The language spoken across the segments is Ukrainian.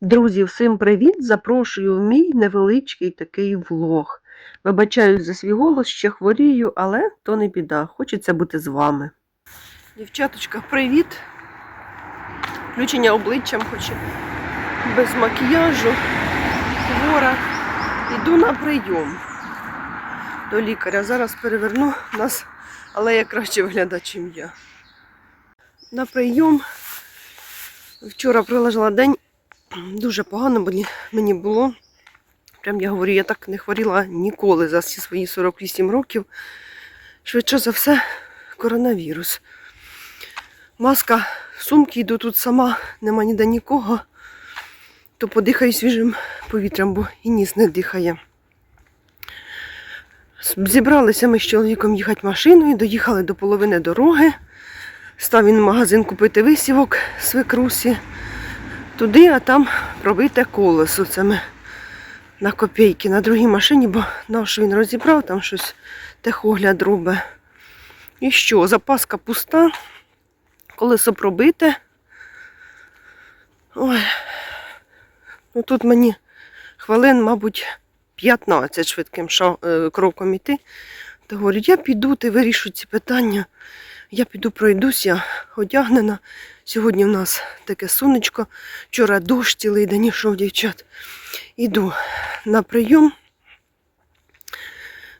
Друзі, всім привіт! Запрошую в мій невеличкий такий влог. Вибачаюсь за свій голос, ще хворію, але то не біда. Хочеться бути з вами. Дівчаточка, привіт! Включення обличчям, хоч без макіяжу, хвора. Іду на прийом до лікаря. Зараз переверну нас, але я краще виглядаю, чим я. На прийом. Вчора пролежала день. Дуже погано мені- було. Прям я говорю, я так не хворіла ніколи за всі свої 48 років. Швидше за все, коронавірус. Маска в сумки йду тут сама, нема ніде нікого. То подихаю свіжим повітрям, бо і ніс не дихає. Зібралися ми з чоловіком їхати машиною, доїхали до половини дороги. Став він в магазин купити висівок свекрусі туди, а там пробите колесо. Це ми на копійки на другій машині, бо наш він розібрав, там щось техогляд робить. І що, запаска пуста, колесо пробите. Ой. Ну тут мені хвилин, мабуть, 15 швидким е, кроком іти. То говорять, я піду, ти вирішу ці питання. Я піду пройдусь, я одягнена. Сьогодні в нас таке сонечко. Вчора дощ цілий день ішов, дівчат. Іду на прийом.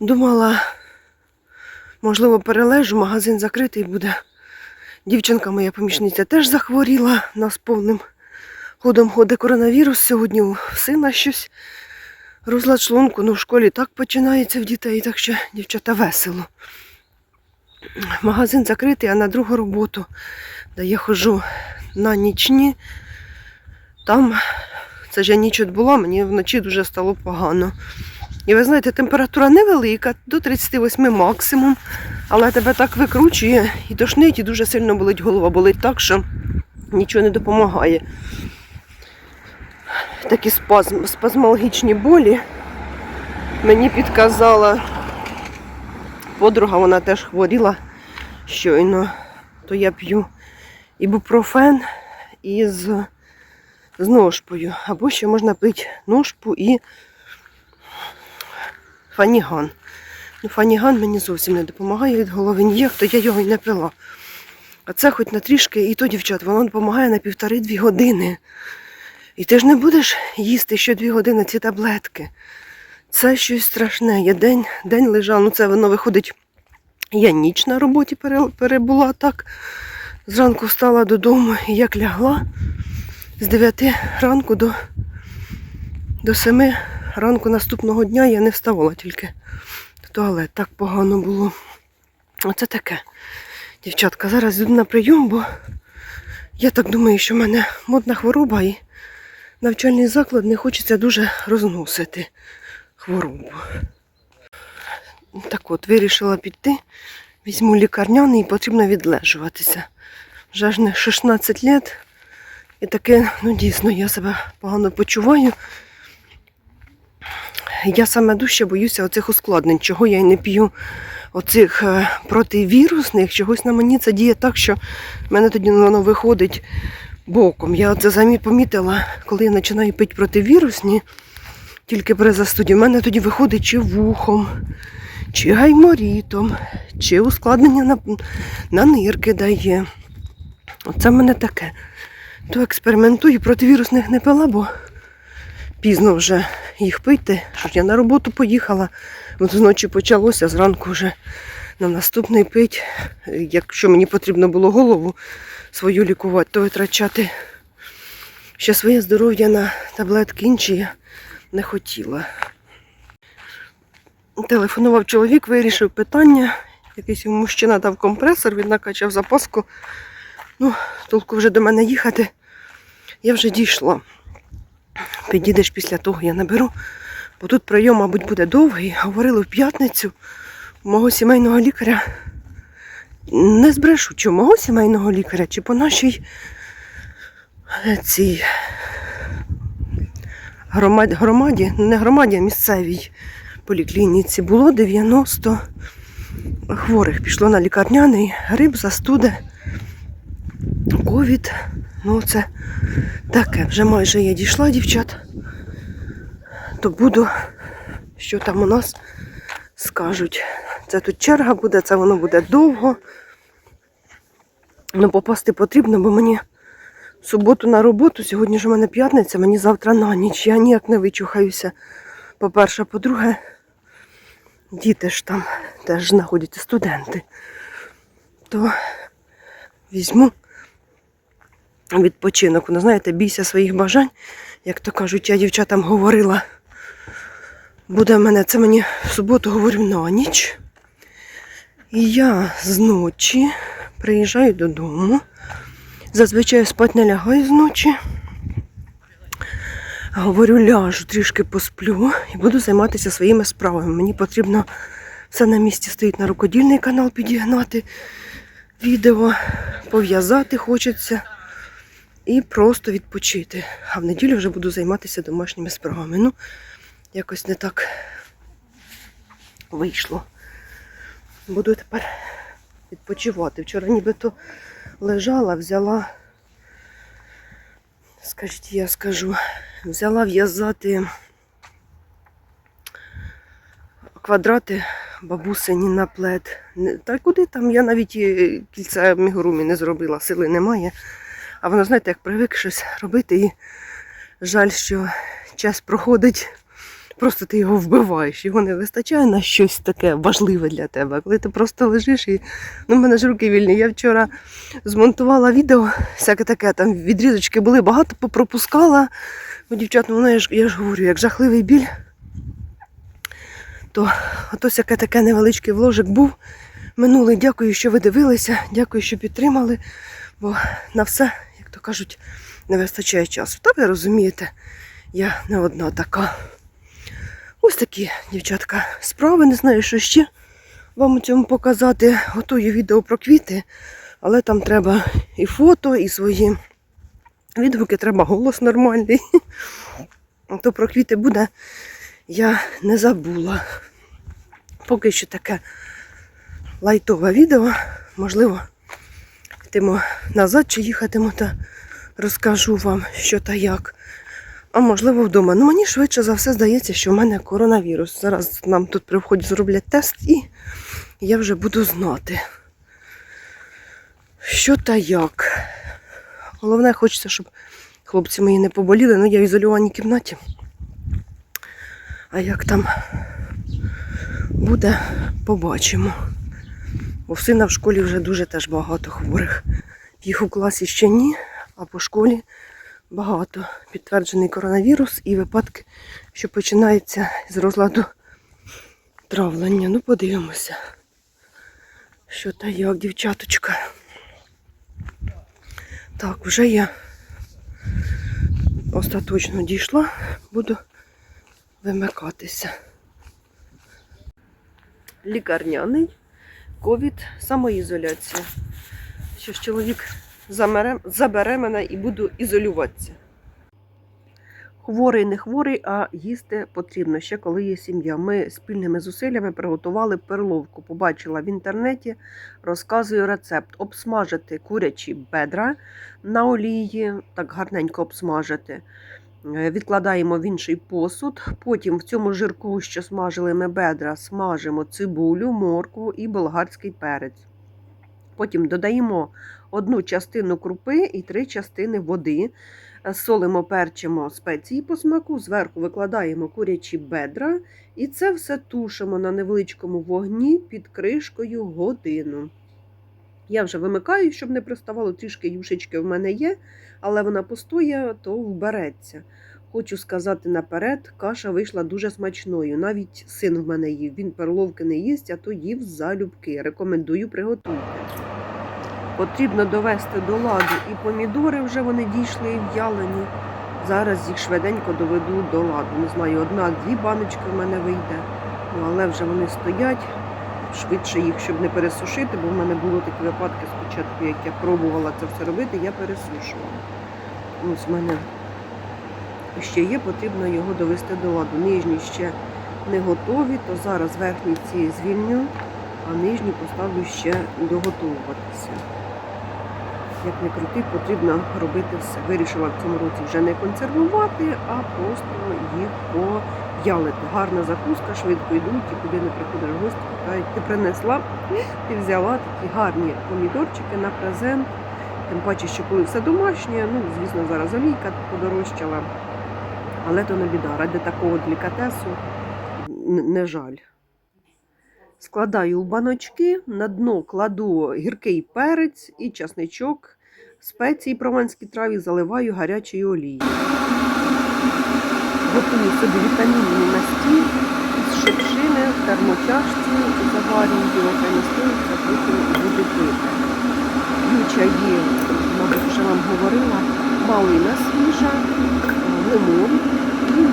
Думала, можливо, перележу, магазин закритий буде. Дівчинка моя помічниця теж захворіла. Нас повним ходом ходить коронавірус. Сьогодні у сина щось. Розлад шлунку, ну в школі так починається в дітей, так що дівчата весело. Магазин закритий, а на другу роботу, де я ходжу на нічні, там це я ніч відбула, мені вночі дуже стало погано. І ви знаєте, температура невелика, до 38 максимум, але тебе так викручує і тошнить, і дуже сильно болить голова. Болить так, що нічого не допомагає. Такі спазм, спазмологічні болі мені підказала подруга, вона теж хворіла щойно, то я п'ю ібупрофен із з ножпою. Або ще можна пити ножпу і фаніган. Ну, фаніган мені зовсім не допомагає від голови ніяк, то я його й не пила. А це хоч на трішки, і то, дівчат, воно допомагає на півтори-дві години. І ти ж не будеш їсти ще дві години ці таблетки. Це щось страшне. Я день, день лежав, ну це воно виходить. Я ніч на роботі перебула так. Зранку встала додому і як лягла з 9 ранку до, до 7 ранку наступного дня я не вставала тільки в туалет. Так погано було. Оце таке. Дівчатка, зараз йду на прийом, бо я так думаю, що в мене модна хвороба і навчальний заклад не хочеться дуже розносити хворобу. Так от, вирішила піти, візьму лікарняний і потрібно відлежуватися. Вже ж не 16 років. І таке, ну дійсно, я себе погано почуваю. Я саме дужче боюся оцих ускладнень, чого я й не п'ю оцих е, противірусних, чогось на мені це діє так, що в мене тоді воно виходить боком. Я це самі помітила, коли я починаю пити противірусні, тільки при застуді, в мене тоді виходить чи вухом, чи гайморітом, чи ускладнення на, на нирки дає. Оце в мене таке. То експериментую, противірусних не пила, бо пізно вже їх пити. Що ж я на роботу поїхала. От зночі почалося, зранку вже на наступний пить. Якщо мені потрібно було голову свою лікувати, то витрачати ще своє здоров'я на таблетки інші я не хотіла. Телефонував чоловік, вирішив питання. Якийсь йому мужчина дав компресор, він накачав запаску. Ну, толку вже до мене їхати. Я вже дійшла. Підійдеш після того, я наберу. Бо тут прийом, мабуть, буде довгий. Говорили в п'ятницю мого сімейного лікаря. Не збрешу, чи мого сімейного лікаря, чи по нашій цій громаді, громаді, не громаді, а місцевій поліклініці було 90 хворих. Пішло на лікарняний грип, застуди, ковід. Ну, це таке. Вже майже я дійшла, дівчат. То буду, що там у нас скажуть. Це тут черга буде, це воно буде довго. Ну, попасти потрібно, бо мені суботу на роботу, сьогодні ж у мене п'ятниця, мені завтра на ніч. Я ніяк не вичухаюся. По-перше, по-друге, діти ж там теж знаходяться студенти. То візьму відпочинок. Ну, знаєте, бійся своїх бажань. Як то кажуть, я дівчатам говорила. Буде в мене, це мені в суботу говорю на ніч. І я зночі приїжджаю додому. Зазвичай спать не лягаю зночі. Говорю, ляжу, трішки посплю і буду займатися своїми справами. Мені потрібно все на місці стоїть на рукодільний канал підігнати, відео, пов'язати хочеться і просто відпочити. А в неділю вже буду займатися домашніми справами. Ну, якось не так вийшло. Буду тепер відпочивати. Вчора нібито лежала, взяла, скажіть, я скажу, взяла в'язати квадрати бабусині на плед. Та куди там? Я навіть і кільця мігурумі не зробила, сили немає. А воно, знаєте, як привик щось робити, і жаль, що час проходить, просто ти його вбиваєш, його не вистачає на щось таке важливе для тебе. Коли ти просто лежиш і ну, в мене ж руки вільні. Я вчора змонтувала відео, всяке таке, там відрізочки були, багато попропускала. Ну, дівчат, ну, я ж, я ж говорю, як жахливий біль, то ото всяке таке невеличкий вложик був. Минулий, дякую, що ви дивилися, дякую, що підтримали, бо на все, як то кажуть, не вистачає часу. Та ви розумієте, я не одна така. Ось такі, дівчатка, справи. Не знаю, що ще вам у цьому показати. Готую відео про квіти, але там треба і фото, і свої відгуки, треба голос нормальний. То про квіти буде, я не забула. Поки що таке лайтове відео. Можливо, йтиму назад чи їхатиму та розкажу вам, що та як. А можливо, вдома. Ну, мені швидше за все здається, що в мене коронавірус. Зараз нам тут при вході зроблять тест і я вже буду знати, що та як. Головне, хочеться, щоб хлопці мої не поболіли, ну я в ізольованій кімнаті. А як там буде, побачимо. Бо в сина в школі вже дуже теж багато хворих. Їх у класі ще ні, а по школі багато. Підтверджений коронавірус і випадки, що починаються з розладу травлення. Ну, подивимося. Що та як, дівчаточка. Так, вже я остаточно дійшла, буду вимикатися. Лікарняний ковід, самоізоляція. Що ж чоловік забере мене і буду ізолюватися. Хворий, не хворий, а їсти потрібно ще коли є сім'я. Ми спільними зусиллями приготували перловку. Побачила в інтернеті, розказую рецепт: обсмажити курячі бедра на олії, так гарненько обсмажити. Е, Відкладаємо в інший посуд. Потім в цьому жирку, що смажили ми бедра, смажимо цибулю, моркву і болгарський перець. Потім додаємо одну частину крупи і три частини води. Е, Солимо, перчимо спеції по смаку, зверху викладаємо курячі бедра і це все тушимо на невеличкому вогні під кришкою годину. Я вже вимикаю, щоб не приставало, трішки юшечки в мене є, але вона постоє, то вбереться. Хочу сказати наперед, каша вийшла дуже смачною. Навіть син в мене їв. Він перловки не їсть, а то їв залюбки. Рекомендую приготуйте. Потрібно довести до ладу і помідори вже вони дійшли і в'ялені. Зараз їх швиденько доведу до ладу. Не знаю, одна-дві баночки в мене вийде. Ну, але вже вони стоять. Швидше їх, щоб не пересушити, бо в мене були такі випадки спочатку, як я пробувала це все робити, я пересушувала. Ось в мене ще є, потрібно його довести до ладу. Нижні ще не готові, то зараз верхні ці звільню, а нижні поставлю ще доготовуватися. Як не крути, потрібно робити все. Вирішила в цьому році вже не консервувати, а просто їх поялити. Гарна закуска, швидко йдуть, і куди не приходиш гості, питають, ти принесла, ти взяла такі гарні помідорчики на презент. Тим паче, що коли все домашнє, ну, звісно, зараз олійка подорожчала, але то не біда. Ради такого делікатесу не жаль. Складаю в баночки, на дно кладу гіркий перець і часничок, спеції прованські траві заливаю гарячою олією. Готую собі вітамінний настій з шипшини в термочашці, заварюю хай настоїться, потім буду пити. П'ю чаї, мабуть, вже вам говорила, малина свіжа, лимон і.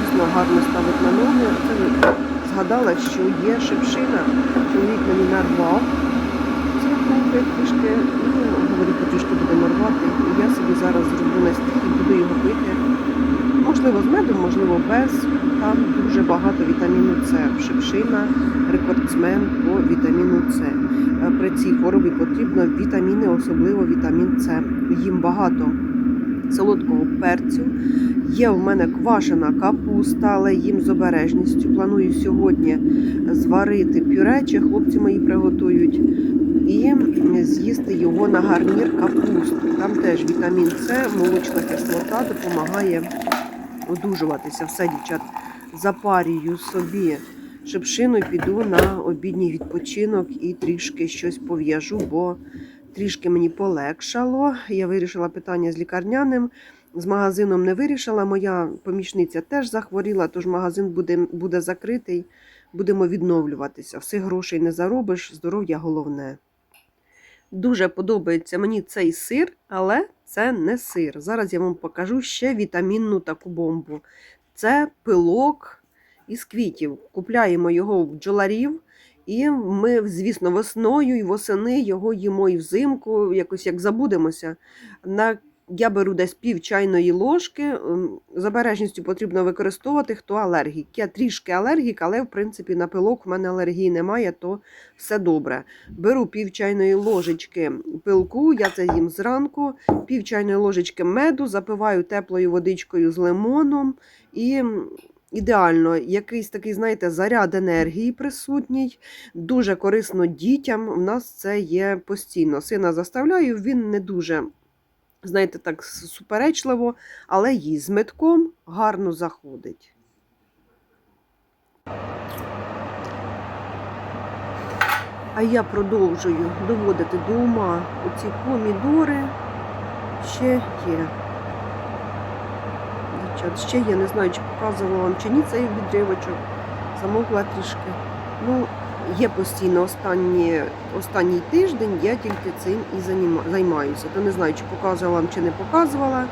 Дійсно гарно ставить на ноги. Це згадала, що є шипшина. Чоловік мені нарвав круги трішки, і говорить, потрішки будемо рвати. І я собі зараз зроблю настій і буду його пити. Можливо, з медом, можливо, без. Там дуже багато вітаміну С. Шипшина, рекордсмен по вітаміну С. Е, При цій хворобі потрібно вітаміни, особливо вітамін С. Їм багато солодкого перцю. Є в мене квашена капуста, але їм з обережністю. Планую сьогодні зварити пюре, чи хлопці мої приготують, і з'їсти його на гарнір капусти. Там теж вітамін С, молочна кислота допомагає одужуватися. Все, дівчат, запарюю собі шипшину і піду на обідній відпочинок і трішки щось пов'яжу, бо трішки мені полегшало. Я вирішила питання з лікарняним. З магазином не вирішила. Моя помічниця теж захворіла, тож магазин буде, буде закритий. Будемо відновлюватися. Всіх грошей не заробиш, здоров'я головне. Дуже подобається мені цей сир, але це не сир. Зараз я вам покажу ще вітамінну таку бомбу. Це пилок із квітів. Купляємо його в бджоларів. І ми, звісно, весною і восени його їмо і взимку, якось як забудемося. На я беру десь пів чайної ложки. ем, З обережністю потрібно використовувати, хто алергік. Я трішки алергік, але в принципі на пилок в мене алергії немає, то все добре. Беру пів чайної ложечки пилку, я це їм зранку, пів чайної ложечки меду, запиваю теплою водичкою з лимоном і. Ідеально, якийсь такий, знаєте, заряд енергії присутній, дуже корисно дітям. У нас це є постійно. Сина заставляю, він не дуже знаєте, так суперечливо, але їй з метком гарно заходить. А я продовжую доводити до ума оці помідори. Ще є. Дівчат, ще є, не знаю, чи показувала вам чи ні цей відривочок. Замовила трішки. Ну, є постійно останні, останній тиждень, я тільки цим і займаюся. То не знаю, чи показувала вам, чи не показувала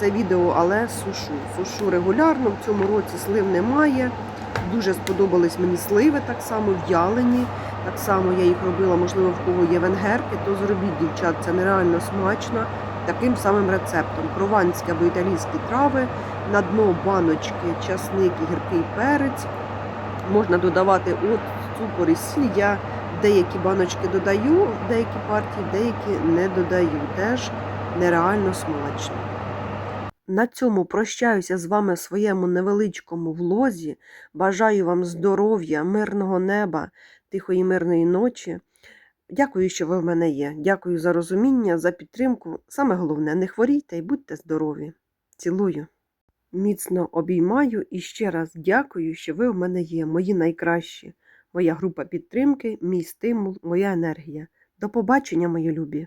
це відео, але сушу. Сушу регулярно. В цьому році слив немає. Дуже сподобались мені сливи, так само в'ялені. Так само я їх робила, можливо, в кого є венгерки, то зробіть, дівчат, це нереально смачно. Таким самим рецептом. Прованські або італійські трави, на дно баночки, часник і гіркий перець. Можна додавати от цукор і сіль. Я деякі баночки додаю, деякі партії, деякі не додаю. Теж нереально смачно. На цьому прощаюся з вами в своєму невеличкому влозі. Бажаю вам здоров'я, мирного неба, тихої мирної ночі. Дякую, що ви в мене є. Дякую за розуміння, за підтримку. Саме головне, не хворійте і будьте здорові. Цілую. Міцно обіймаю і ще раз дякую, що ви в мене є, мої найкращі, моя група підтримки, мій стимул, моя енергія. До побачення, мої любі!